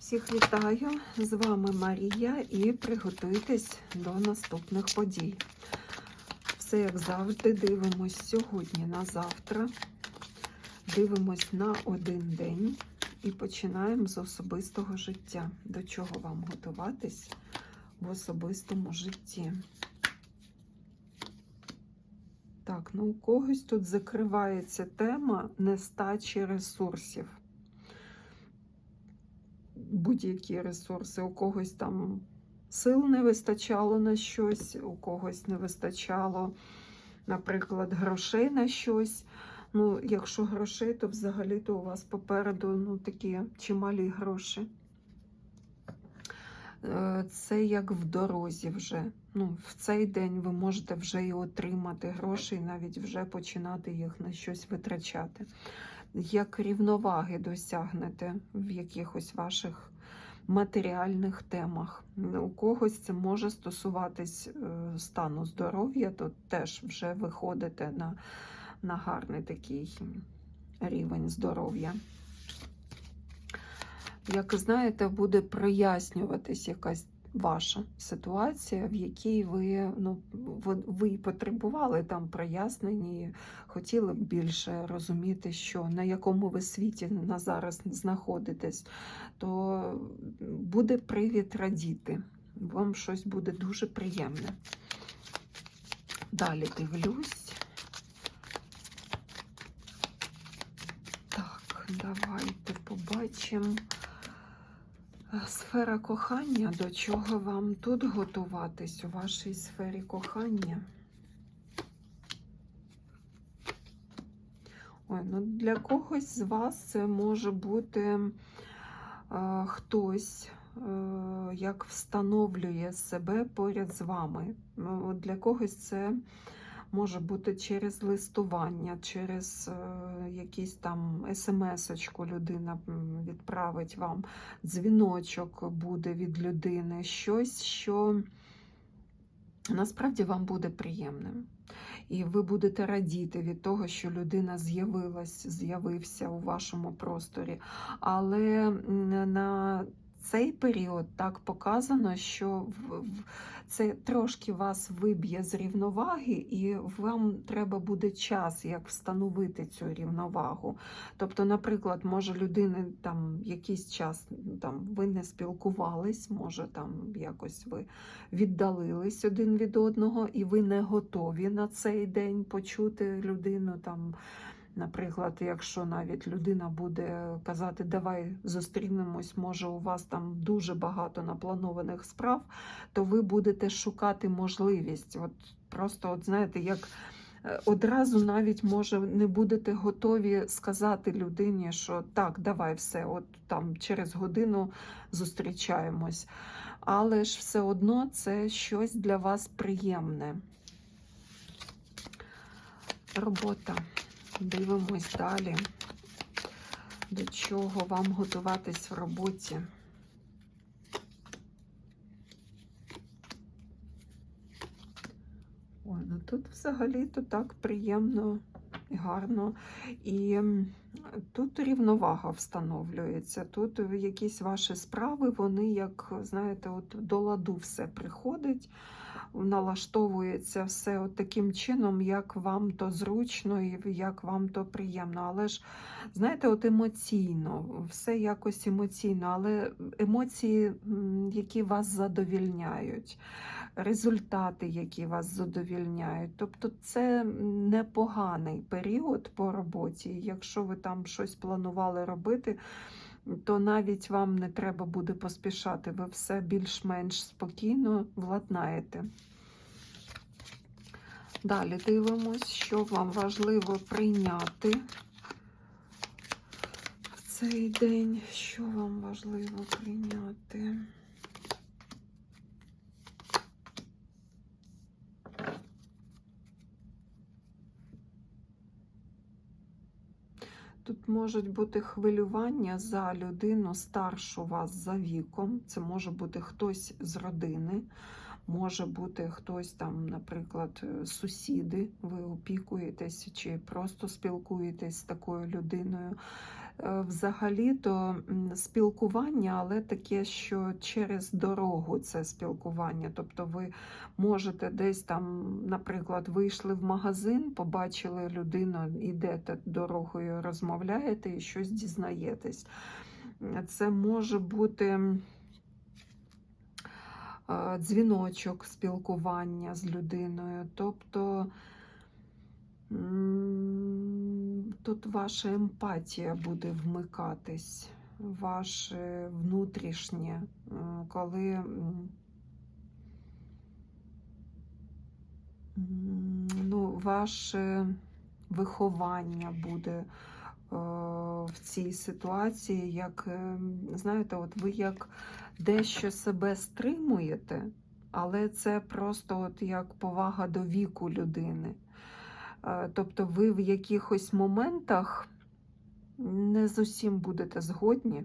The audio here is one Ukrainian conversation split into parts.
Всіх вітаю! З вами Марія і приготуйтесь до наступних подій. Все, як завжди, дивимось сьогодні на завтра. Дивимось на один день і починаємо з особистого життя. До чого вам готуватись в особистому житті? Так, ну у когось тут закривається тема нестачі ресурсів будь-які ресурси. У когось там сил не вистачало на щось, у когось не вистачало, наприклад, грошей на щось. Ну, якщо грошей, то взагалі то у вас попереду ну, такі чималі гроші. Е, Це як в дорозі вже. Ну, В цей день ви можете вже і отримати гроші, і навіть вже починати їх на щось витрачати. Як рівноваги досягнете в якихось ваших матеріальних темах. У когось це може стосуватись е, стану здоров'я, то теж вже виходите на, на гарний такий рівень здоров'я. Як знаєте, буде прояснюватись якась ваша ситуація, в якій ви ну, ви, потребували там прояснень і хотіли б більше розуміти, що на якому ви світі на зараз знаходитесь, то буде привід радіти. Вам щось буде дуже приємне. Далі дивлюсь. Так, давайте побачимо. Сфера кохання, до чого вам тут готуватись у вашій сфері кохання? Ой, ну Для когось з вас це може бути е, хтось, е, як встановлює себе поряд з вами. Ну, Для когось це може бути через листування, через е, якісь там смс-очку людина відправить вам, дзвіночок буде від людини, щось, що насправді вам буде приємним. І ви будете радіти від того, що людина з'явилась, з'явився у вашому просторі. Але на цей період так показано, що це трошки вас виб'є з рівноваги, і вам треба буде час, як встановити цю рівновагу. Тобто, наприклад, може людини там якийсь час там ви не спілкувались, може там якось ви віддалились один від одного, і ви не готові на цей день почути людину там. Наприклад, якщо навіть людина буде казати, давай зустрінемось, може у вас там дуже багато напланованих справ, то ви будете шукати можливість. От Просто, от знаєте, як е, одразу навіть може не будете готові сказати людині, що так, давай все, от там через годину зустрічаємось. Але ж все одно це щось для вас приємне. Робота. Дивимось далі, до чого вам готуватись в роботі. Ой, ну тут взагалі-то так приємно і гарно. І тут рівновага встановлюється. Тут якісь ваші справи, вони, як, знаєте, от до ладу все приходить налаштовується все от таким чином, як вам то зручно і як вам то приємно. Але ж, знаєте, от емоційно, все якось емоційно, але емоції, які вас задовільняють, результати, які вас задовільняють. Тобто це непоганий період по роботі. Якщо ви там щось планували робити, то навіть вам не треба буде поспішати, ви все більш-менш спокійно владнаєте. Далі дивимось, що вам важливо прийняти в цей день, що вам важливо прийняти. Тут можуть бути хвилювання за людину старшу вас за віком. Це може бути хтось з родини, може бути хтось там, наприклад, сусіди, ви опікуєтесь чи просто спілкуєтесь з такою людиною. Е, взагалі-то спілкування, але таке, що через дорогу це спілкування. Тобто ви можете десь там, наприклад, вийшли в магазин, побачили людину, йдете дорогою, розмовляєте і щось дізнаєтесь. Це може бути е, дзвіночок спілкування з людиною. Тобто тут ваша емпатія буде вмикатись, ваше внутрішнє, е, коли ну, ваше виховання буде е, в цій ситуації, як, е, знаєте, от ви як дещо себе стримуєте, але це просто от як повага до віку людини. Тобто ви в якихось моментах не з усім будете згодні,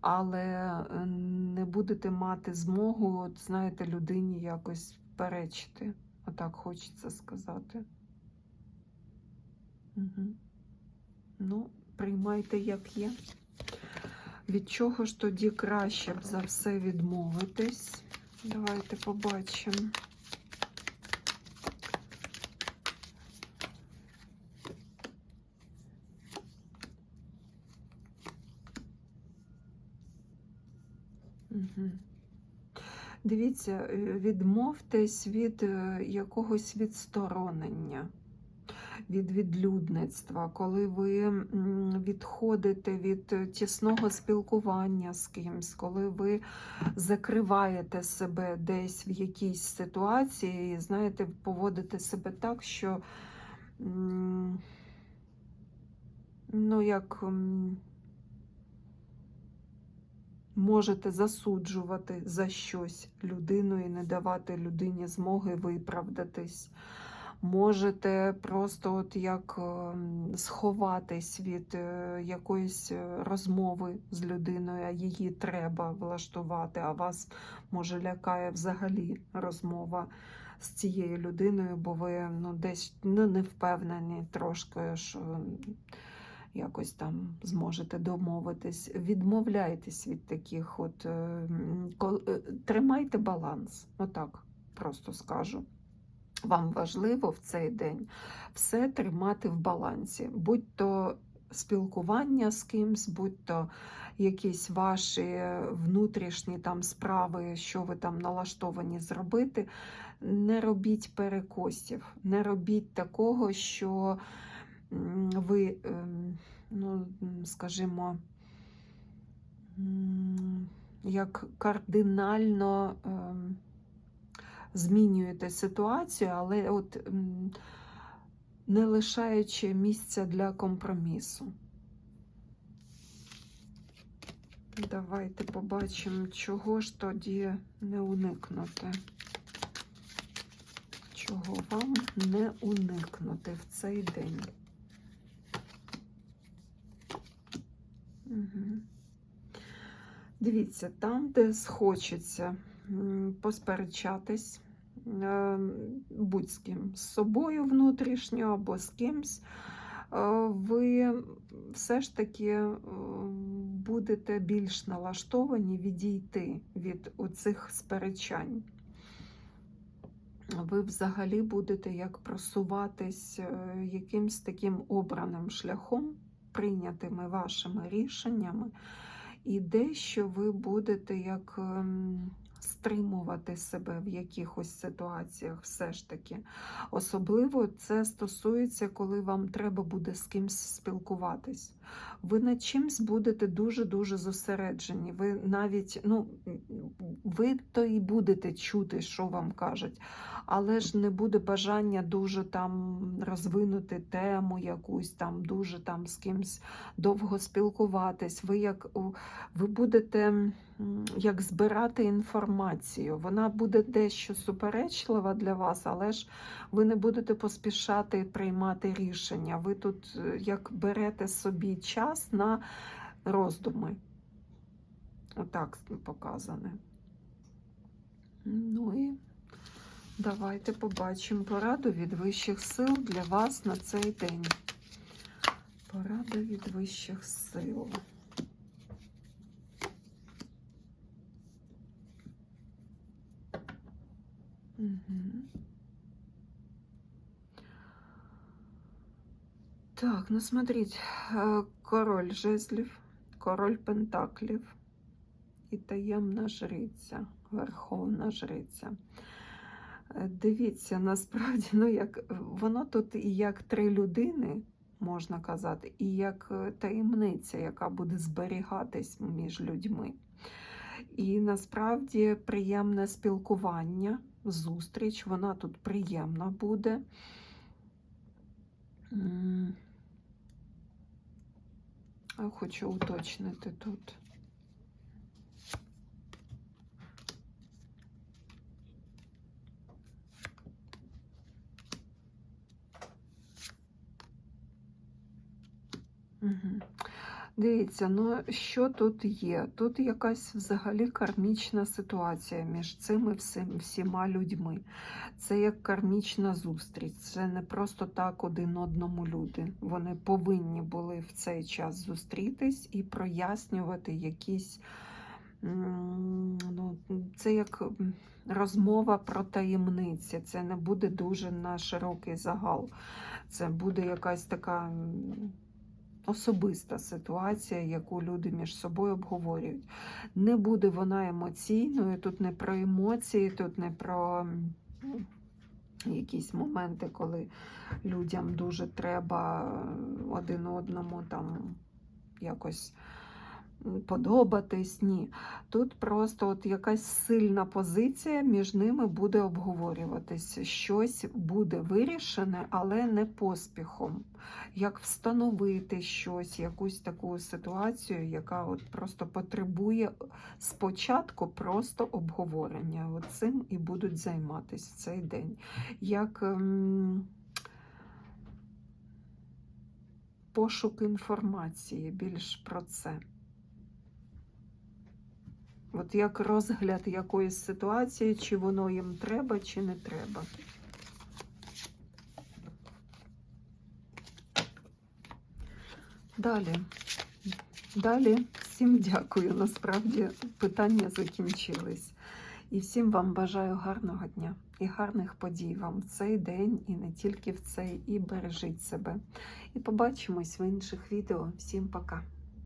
але е, не будете мати змогу, от, знаєте, людині якось перечити. Отак хочеться сказати. Угу. Ну, приймайте, як є. Від чого ж тоді краще б за все відмовитись? Давайте побачимо. Дивіться, е, відмовтесь від е, якогось відсторонення, від відлюдництва, коли ви відходите від тісного спілкування з кимсь, коли ви закриваєте себе десь в якійсь ситуації, і знаєте, поводите себе так, що ну, як. Можете засуджувати за щось людину і не давати людині змоги виправдатись. Можете просто от як ем, сховатись від е, якоїсь е, розмови з людиною, а її треба влаштувати, а вас може лякає взагалі розмова з цією людиною, бо ви ну, десь ну, не впевнені трошки, що якось там зможете домовитись. Відмовляйтесь від таких, от е, е, тримайте баланс, отак просто скажу. Вам важливо в цей день все тримати в балансі, будь то спілкування з кимсь, будь то якісь ваші внутрішні там справи, що ви там налаштовані зробити. Не робіть перекосів, не робіть такого, що ви, ну, скажімо, як кардинально змінюєте ситуацію, але от не лишаючи місця для компромісу. Давайте побачимо, чого ж тоді не уникнути. Чого вам не уникнути в цей день? Дивіться, там, де схочеться посперечатись, е, будь з ким, з собою внутрішньо або з кимсь, е, ви все ж таки е, будете більш налаштовані відійти від оцих сперечань. Ви взагалі будете як просуватись якимсь таким обраним шляхом, прийнятими вашими рішеннями, і дещо ви будете як ем, стримувати себе в якихось ситуаціях, все ж таки. Особливо це стосується, коли вам треба буде з кимсь спілкуватись. Ви над чимсь будете дуже-дуже зосереджені. Ви навіть, ну, ви то і будете чути, що вам кажуть, але ж не буде бажання дуже там розвинути тему якусь там, дуже там з кимсь довго спілкуватись. Ви як ви будете як збирати інформацію. Вона буде дещо суперечлива для вас, але ж ви не будете поспішати приймати рішення. Ви тут е, як берете собі час на роздуми. Отак показане. Ну і давайте побачимо пораду від вищих сил для вас на цей день. Порада від вищих сил. Так, ну смотрите, е, король жезлів, король пентаклів і таємна жриця, верховна жриця. Е, Дивіться, насправді, ну як воно тут і як три людини, можна казати, і як е, таємниця, яка буде зберігатись між людьми. І насправді приємне спілкування, зустріч, вона тут приємна буде. М. Хочу уточнити тут. Угу. Дивіться, ну що тут є? Тут якась взагалі кармічна ситуація між цими всім, всіма людьми. Це як кармічна зустріч. Це не просто так один одному люди. Вони повинні були в цей час зустрітись і прояснювати якісь. Ну, це як розмова про таємниці. Це не буде дуже на широкий загал. Це буде якась така. Особиста ситуація, яку люди між собою обговорюють. Не буде вона емоційною, тут не про емоції, тут не про якісь моменти, коли людям дуже треба один одному там якось подобатись. Ні. Тут просто от якась сильна позиція між ними буде обговорюватися. Щось буде вирішене, але не поспіхом. Як встановити щось, якусь таку ситуацію, яка от просто потребує спочатку просто обговорення. От цим і будуть займатися в цей день. Як ем, пошук інформації більш про це. От як розгляд якоїсь ситуації, чи воно їм треба, чи не треба. Далі. Далі всім дякую. Насправді питання закінчились. І всім вам бажаю гарного дня і гарних подій вам в цей день, і не тільки в цей, і бережіть себе. І побачимось в інших відео. Всім пока!